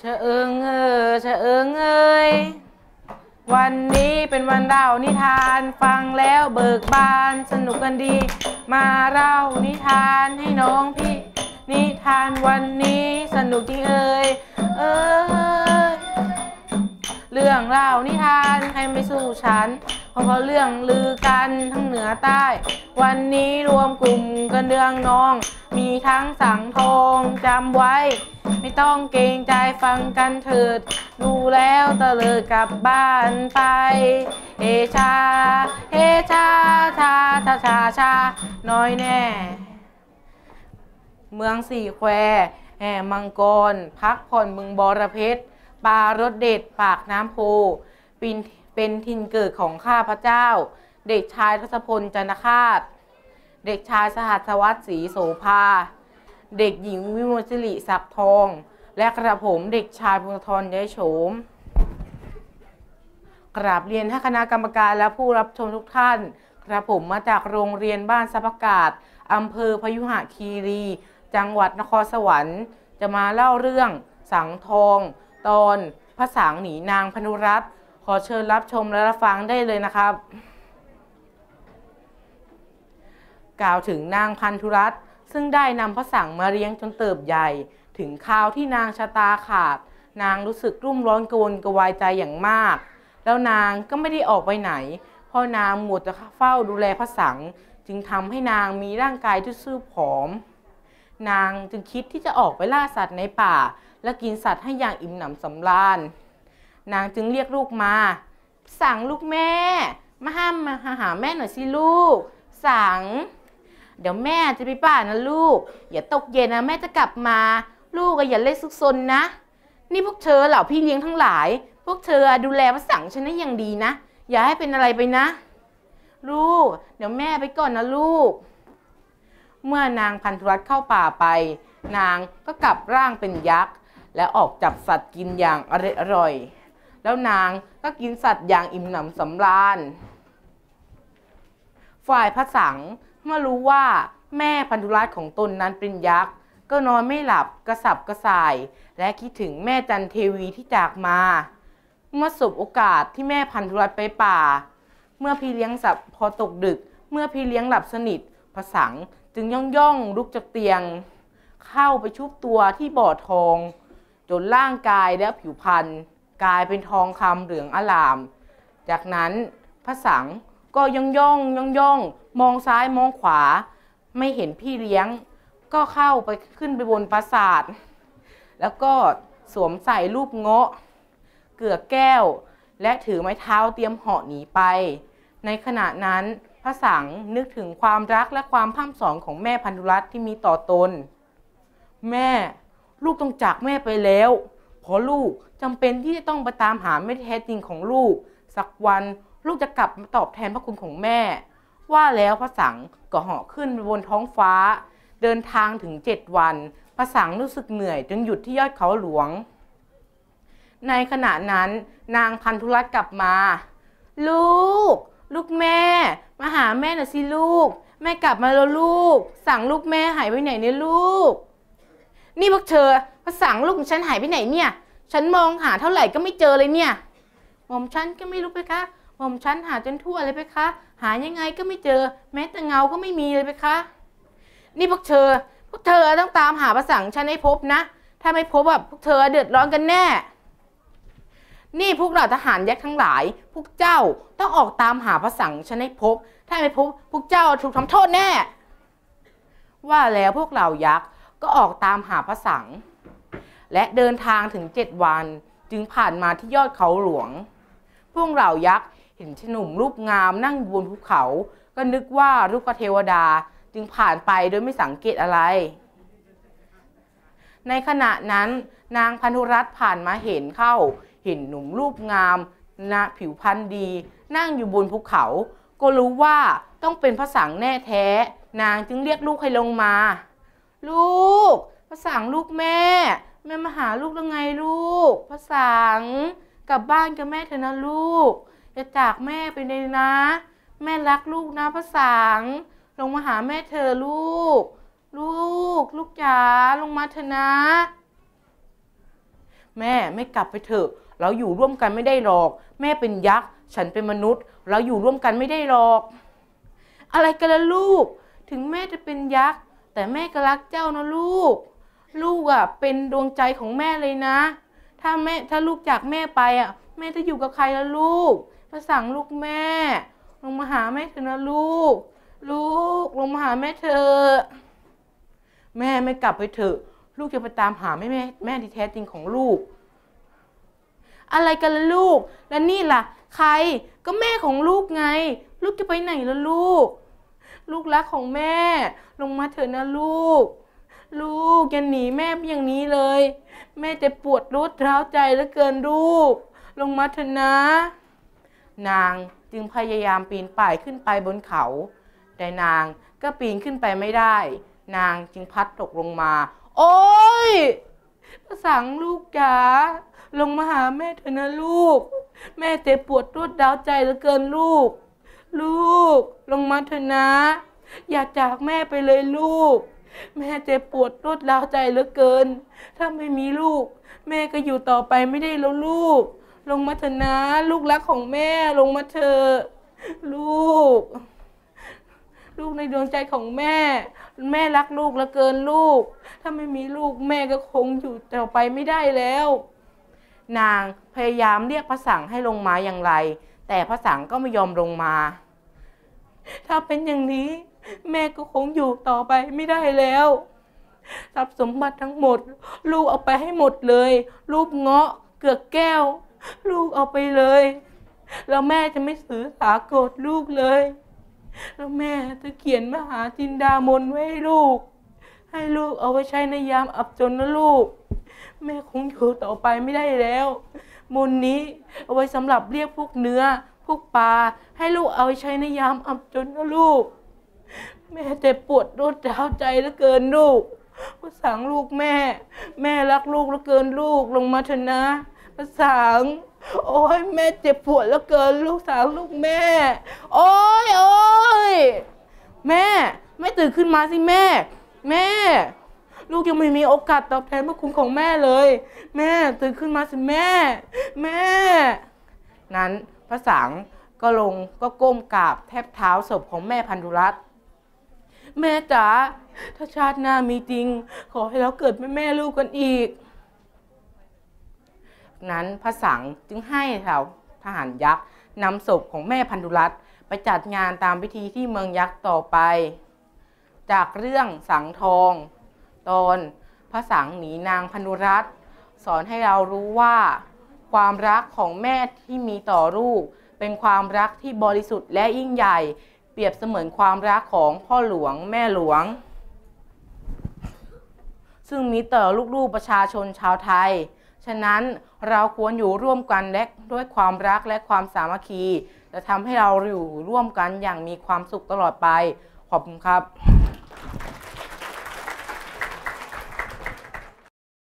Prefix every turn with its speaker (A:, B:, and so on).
A: เชะเอิงเออเชะเอิงเอ้ยวันนี้เป็นวันเล่านิทานฟังแล้วเบิกบานสนุกกันดี มาเล่านิทานให้น้องพี่ นิทานวันนี้สนุกจริงเอ้ยเอ้ยเรื่องเล่านิทานใครไม่สู้ฉันเพราะเรื่องลือกันทั้งเหนือใต้ วันนี้รวมกลุ่มกันเรื่องน้อง มีทั้งสังทองจำไว้ ไม่ต้องเกรงใจฟังกันเถิด ดูแล้วตะเลิดกลับบ้านไป เฮชา เฮชาชาชาชาชา น้อยแน่ เมืองสี่แควแห่มังกร พักผ่อนเมืองบอระเพชรปลารสเด็ดปากน้ำโพปินเป็นถิ่นเกิดของข้าพระเจ้า เด็กชายทศพลจันคาต เด็กชายสหัสวัสดิ์ศรีโสภา เด็กหญิงวิมลสิริศักดิ์ทอง และกระผมเด็กชายพงศธรย้ายโฉม กราบเรียนท่านคณะกรรมการและผู้รับชมทุกท่าน กระผมมาจากโรงเรียนบ้านสัพกาศอำเภอพยุหคีรี จังหวัดนครสวรรค์ จะมาเล่าเรื่องสังทอง ตอนพระสังหนีนางพนุรัตน์ขอเชิญรับชมและรับฟังได้เลยนะครับ กล่าวถึงนางพันธุรัตน์ ซึ่งได้นำพระสังมาเลี้ยงจนเติบใหญ่ ถึงคราวที่นางชะตาขาด นางรู้สึกรุ่มร้อนกระวนกวายใจอย่างมาก แล้วนางก็ไม่ได้ออกไปไหน เพราะนางหมดจะเฝ้าดูแลพระสัง จึงทำให้นางมีร่างกายที่ซื่อผอม นางจึงคิดที่จะออกไปล่าสัตว์ในป่า และกินสัตว์ให้อย่างอิ่มหนำสำราญ นางจึงเรียกลูกมา สั่งลูกแม่ มาห้ามมาหาแม่หน่อยสิลูก สั่ง เดี๋ยวแม่จะไปป่านะลูก อย่าตกเย็นนะแม่จะกลับมา ลูกก็อย่าเล่นซุกซนนะ นี่พวกเธอเหล่าพี่เลี้ยงทั้งหลาย พวกเธอดูแลพระสังฉันให้อย่างดีนะ อย่าให้เป็นอะไรไปนะ ลูก เดี๋ยวแม่ไปก่อนนะลูก เมื่อนางพันธุรัตเข้าป่าไป นางก็กลับร่างเป็นยักษ์ และออกจับสัตว์กินอย่างอร่อยอร่อย แล้วนางก็กินสัตว์อย่างอิ่มหนำสำราญ ฝ่ายพระสัง เมื่อรู้ว่าแม่พันธุรัตน์ของตนนั้นเป็นยักษ์ ก็นอนไม่หลับกระสับกระส่าย และคิดถึงแม่จันเทวีที่จากมา เมื่อสบโอกาสที่แม่พันธุรัตน์ไปป่า เมื่อพี่เลี้ยงสับพอตกดึก เมื่อพี่เลี้ยงหลับสนิทพระสังจึงย่องย่องลุกจากเตียง เข้าไปชุบตัวที่บ่อทอง จนร่างกายและผิวพรรณกลายเป็นทองคำเหลืองอลาม จากนั้นพระสังก็ย่องย่องย่องย่อง มองซ้ายมองขวา ไม่เห็นพี่เลี้ยง ก็เข้าไปขึ้นไปบนปราสาท แล้วก็สวมใส่รูปเงาะ เกลือแก้ว และถือไม้เท้าเตรียมเหาะหนีไป ในขณะนั้นพระสังนึกถึงความรักและความพ่ำสอนของแม่พันธุรัตน์ที่มีต่อตน แม่ลูกต้องจากแม่ไปแล้ว เพราะลูกจำเป็นที่จะต้องไปตามหาแม่แท้จริงของลูก สักวันลูกจะกลับมาตอบแทนพระคุณของแม่ ว่าแล้วพระสังก็เหาะขึ้นบนท้องฟ้า เดินทางถึงเจ็ดวัน พระสังรู้สึกเหนื่อยจึงหยุดที่ยอดเขาหลวง ในขณะนั้นนางพันธุรัตน์กลับมา ลูก ลูกแม่ มาหาแม่หน่อยสิลูก แม่กลับมาแล้วลูก สั่งลูกแม่หายไปไหนเนี่ยลูก นี่พวกเธอพระสังลูกฉันหายไปไหนเนี่ย ฉันมองหาเท่าไหร่ก็ไม่เจอเลยเนี่ยหม่อมฉันก็ไม่รู้ไปคะ หม่อมฉันหาจนทั่วเลยไปคะ หายังไงก็ไม่เจอ แม้แต่เงาก็ไม่มีเลยไปคะ นี่พวกเธอ พวกเธอต้องตามหาพระสังฉันให้พบนะ ถ้าไม่พบแบบพวกเธอเดือดร้อนกันแน่ นี่พวกเราทหารยักษ์ทั้งหลาย พวกเจ้าต้องออกตามหาพระสังฉันให้พบ ถ้าไม่พบ พวกเจ้าถูกทำโทษแน่ ว่าแล้วพวกเหล่ายักษ์ก็ออกตามหาพระสังและเดินทางถึงเจ็ดวันจึงผ่านมาที่ยอดเขาหลวง พวกเหล่ายักษ์ เห็นชหนุ่มรูปงามนั่งบนภูเขา ก็นึกว่าลูกเทวดาจึงผ่านไปโดยไม่สังเกตอะไร ในขณะนั้นนางพันธุรัตน์ผ่านมาเห็นเข้า เห็นหนุ่มรูปงามนะผิวพรรณดี นั่งอยู่บนภูเขา ก็รู้ว่าต้องเป็นพระสังแน่แท้ นางจึงเรียกลูกให้ลงมา ลูกพระสังลูกแม่ แม่มาหาลูกแล้วไงลูกพระสังกลับบ้านกับแม่เถอะนะลูก อย่าจากแม่ไปเลยนะ แม่รักลูกนะพระสังลงมาหาแม่เธอลูก ลูก ลูกจ๋าลงมาเถอะนะ แม่ไม่กลับไปเถอะ เราอยู่ร่วมกันไม่ได้หรอก แม่เป็นยักษ์ฉันเป็นมนุษย์ เราอยู่ร่วมกันไม่ได้หรอก อะไรกันล่ะลูก ถึงแม่จะเป็นยักษ์แต่แม่ก็รักเจ้านะลูก ลูกอะเป็นดวงใจของแม่เลยนะ ถ้าแม่ถ้าลูกจากแม่ไปอะ แม่จะอยู่กับใครล่ะลูก มาสั่งลูกแม่ ลงมาหาแม่เถอะนะลูก ลูกลงมาหาแม่เถอะแม่ไม่กลับไปเถอะ ลูกจะไปตามหาแม่แม่แม่ที่แท้จริงของลูก อะไรกันล่ะลูก แล้วนี่ล่ะ ใครก็แม่ของลูกไง ลูกจะไปไหนล่ะลูก ลูกรักของแม่ ลงมาเถอะนะลูก ลูกอย่าหนีแม่อย่างนี้เลย แม่จะปวดรุดร้าวใจเหลือเกินลูก ลงมาเถอะนะ นางจึงพยายามปีนป่ายขึ้นไปบนเขา แต่นางก็ปีนขึ้นไปไม่ได้ นางจึงพัดตกลงมา โอ๊ยพระสังลูกจ๋าลงมาหาแม่เถอะนะลูก แม่เจ็บปวดรวดร้าวใจเหลือเกินลูก ลูก ลงมาเถอะนะ อย่าจากแม่ไปเลยลูก แม่เจ็บปวดรวดร้าวใจเหลือเกิน ถ้าไม่มีลูก แม่ก็อยู่ต่อไปไม่ได้แล้วลูก ลงมาเถอะนะ ลูกรักของแม่ลงมาเถอะลูก ลูกในดวงใจของแม่ แม่รักลูกเหลือเกินลูก ถ้าไม่มีลูกแม่ก็คงอยู่ต่อไปไม่ได้แล้ว นางพยายามเรียกพระสังให้ลงมาอย่างไร แต่พระสังก็ไม่ยอมลงมา ถ้าเป็นอย่างนี้แม่ก็คงอยู่ต่อไปไม่ได้แล้วทรัพย์สมบัติทั้งหมด ลูกเอาไปให้หมดเลยลูกเงาะเกือกแก้ว ลูกเอาไปเลย แล้วแม่จะไม่สือสาโกรธลูกเลย แล้วแม่จะเขียนมหาจินดามนไว้ให้ลูก ให้ลูกเอาไว้ใช้ในยามอับจนนะลูก แม่คงอยู่ต่อไปไม่ได้แล้ว มนนี้เอาไว้สำหรับเรียกพวกเนื้อ พวกปลา ให้ลูกเอาไว้ใช้ในยามอับจนนะลูก แม่เจ็บปวดรวดร้าใจเหลือเกินลูกภาษาลูกแม่ แม่รักลูกเหลือเกินลูกลงมาเถอะนะ ภาษาโอ้ยแม่เจ็บปวดเหลือเกินลูกสาวลูกแม่ โอ้ยโอ้ยแม่ไม่ตื่นขึ้นมาสิแม่ แม่ ลูกยังไม่มีโอกาสตอบแทนพระคุณของแม่เลย แม่ตื่นขึ้นมาสิแม่ แม่ นั้นพระสังก็ลงก็ก้มกราบแทบเท้าศพของแม่พันธุรัตน์แม่จ๋าถ้าชาติหน้ามีจริง ขอให้เราเกิดเป็นแม่ลูกกันอีก นั้นพระสังจึงให้แถวทหารยักษ์นำศพของแม่พันธุรัตน์ไปจัดงานตามพิธีที่เมืองยักษ์ต่อไป จากเรื่องสังทอง ตอนพระสังหนีนางพันธุรัตน์สอนให้เรารู้ว่า ความรักของแม่ที่มีต่อลูก เป็นความรักที่บริสุทธิ์และยิ่งใหญ่ เปรียบเสมือนความรักของพ่อหลวงแม่หลวง ซึ่งมีต่อลูกๆประชาชนชาวไทย ฉะนั้นเราควรอยู่ร่วมกันและด้วยความรักและความสามัคคี จะทำให้เราอยู่ร่วมกันอย่างมีความสุขตลอดไป ขอบคุณครับ